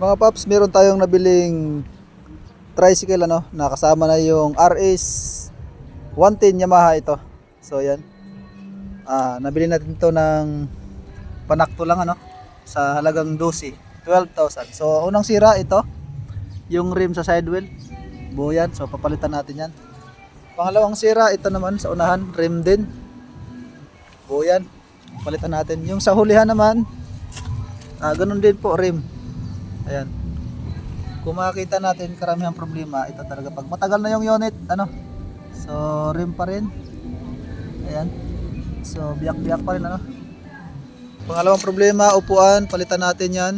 Mga paps, meron tayong nabiling tricycle ano, nakasama na yung RS 110 Yamaha ito. So yan. Ah, nabili natin ito ng panakto lang ano sa halagang 12, 12,000. So unang sira ito, yung rim sa sidewheel. Buo yan, so papalitan natin yan. Pangalawang sira ito naman sa unahan, rim din. Buo yan. Palitan natin. Yung sa hulihan naman, ah, ganun din po rim. Ayan. Kung makikita natin karamihang problema, ito talaga pag matagal na yung unit, ano? So, rim pa rin. Ayan. So, biyak-biyak pa rin, ano? Pangalawang problema, upuan, palitan natin yan.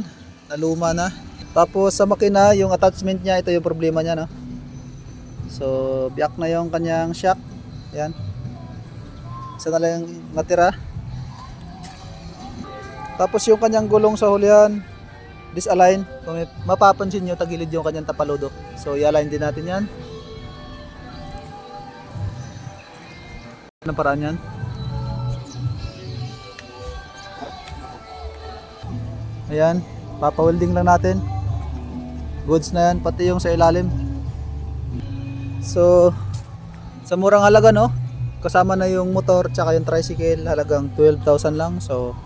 Naluma na. Tapos sa makina, yung attachment niya, ito yung problema niya, no? So, biyak na yung kanyang shock. Ayan. Isa na lang natira. Tapos yung kanyang gulong sa hulihan, disalign. Kung mapapansin nyo, tagilid yung kanyang tapaludo. So, i-align din natin yan. Anong paraan yan? Ayan, papawelding lang natin. Goods na yan, pati yung sa ilalim. So, sa murang halaga no, kasama na yung motor tsaka yung tricycle, halagang 12,000 lang. So,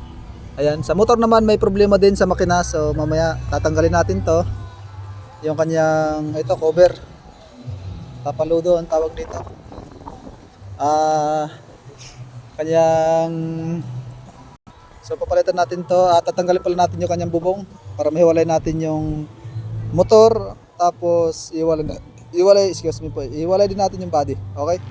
ayan, sa motor naman may problema din sa makina. So, mamaya tatanggalin natin to. Yung kanyang, ito, cover. Papaludo ang tawag dito. Ah, kanyang So papalitan natin to at tatanggalin pala natin yung kanyang bubong para mahiwalay natin yung motor tapos iwalay iwalay excuse me po iwalay din natin yung body okay